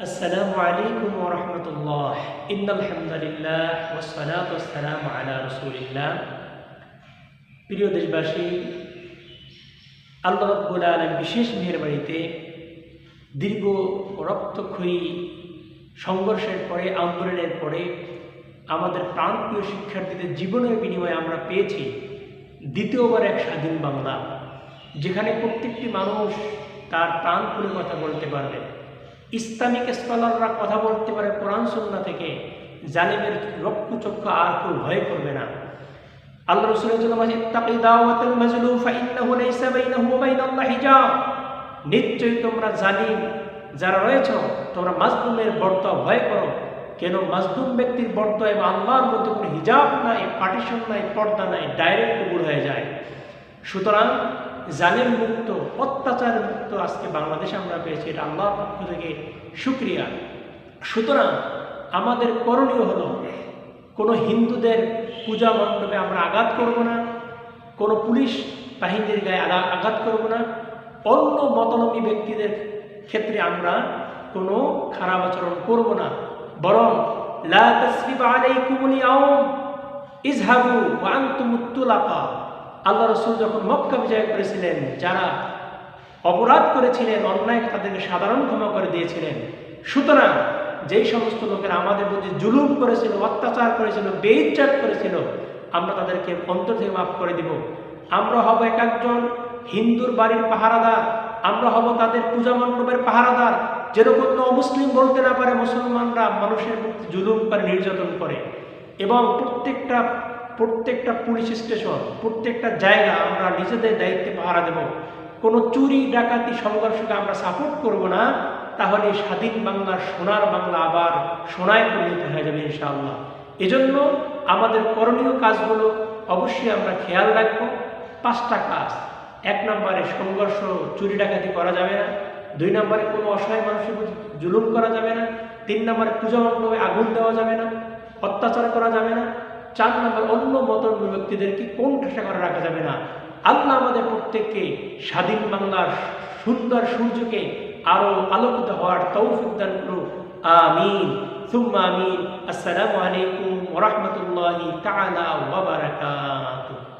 السلام عليكم ورحمة الله إن الحمد لله والصلاة والسلام على رسول الله প্রিয় দেশবাসী আল্লাহ রব্বুল আলম বিশেষ মেহরবাড়িতে দীর্ঘ রক্তক্ষয়ী সংঘর্ষের পরে আন্দোলনের পরে আমাদের প্রাণপ্রিয় শিক্ষার্থীদের জীবনের বিনিময়ে আমরা পেয়েছি দ্বিতীয়বার এক স্বাধীন বাংলা যেখানে প্রত্যেকটি মানুষ তার প্রাণ খুলে কথা বলতে পারবে ইসলামিক স্কলাররা কথা বলতে পারে কোরআন সন্না থেকে, জালেমের রক্তচক্ষু আর কেউ ভয় করবে না। আল্লাহ রসুলের জন্য মাঝে তাকি দাওয়াতুল মাজলুম, ফাইন্নাহু লাইসা বাইনাহু ওয়া বাইনাল্লাহি হিজাব। নিশ্চয়ই তোমরা জালিম যারা রয়েছ, তোমরা মাজলুমের বর্তা ভয় করো। কেন? মাজলুম ব্যক্তির বর্তা এবং আল্লাহর মধ্যে কোনো হিজাব নাই, পার্টিশন নাই, পর্দা নাই, ডাইরেক্ট কবুল হয়ে যায়। সুতরাং জালেম মুক্ত অত্যাচার মুক্ত আজকে বাংলাদেশে আমরা পেয়েছি, এটা আল্লাহর পক্ষ থেকে সুক্রিয়া সুতরাং আমাদের করণীয় হলো, কোনো হিন্দুদের পূজা মণ্ডপে আমরা আঘাত করব না, কোনো পুলিশ বাহিনীর গায়ে আঘাত করব না, অন্য মতলবী ব্যক্তিদের ক্ষেত্রে আমরা কোনো খারাপ আচরণ করব না। বরং, লা তাসরিবা আলাইকুমুল ইয়াউম, ইজহাবু ওয়া আনতুমুত তুলাকা। আল্লাহ রসুল যখন মক্কা বিজয় করেছিলেন, যারা অপরাধ করেছিলেন, অন্যায় তাদেরকে সাধারণ ক্ষমা করে দিয়েছিলেন। সুতরাং যেই সমস্ত লোকেরা আমাদের প্রতি জুলুম করেছিল, অত্যাচার করেছিল, বেইজ্জাত করেছিল, আমরা তাদেরকে অন্তর থেকে মাফ করে দিব। আমরা হব এক একজন হিন্দুর বাড়ির পাহারাদার, আমরা হব তাদের পূজা মণ্ডপের পাহারাদার। যেরকম অমুসলিম বলতে না পারে, মুসলমানরা মানুষের প্রতি জুলুম করে, নির্যাতন করে। এবং প্রত্যেকটা প্রত্যেকটা পুলিশ স্টেশন প্রত্যেকটা জায়গা আমরা নিজেদের দায়িত্বে পাহারা দেব। কোনো চুরি, ডাকাতি, সংঘর্ষকে আমরা সাপোর্ট করব না, তাহলে স্বাধীন বাংলা সোনার বাংলা আবার সোনায় পরিণত হয়ে যাবে ইনশাআল্লাহ। এজন্য আমাদের করণীয় কাজগুলো অবশ্যই আমরা খেয়াল রাখব। পাঁচটা কাজ। এক নম্বরে সংঘর্ষ, চুরি, ডাকাতি করা যাবে না। দুই নম্বরে কোনো অসহায় মানুষের জুলুম করা যাবে না। তিন নম্বরে পূজা মণ্ডপে আগুন দেওয়া যাবে না। অত্যাচার চার নম্বর, অন্য মতন ব্যক্তিদেরকে কোন ঠাসা করে রাখা যাবে না? আল্লাহ আমাদের প্রত্যেককে স্বাধীন বাংলার সুন্দর সূর্যকে আরও আলোকিত হওয়ার তৌফিক দান করুক। আমিন। সুম্মা আমিন। আসসালামু আলাইকুম ওয়া তালা তাআলা ওয়া বারাকাতুহু।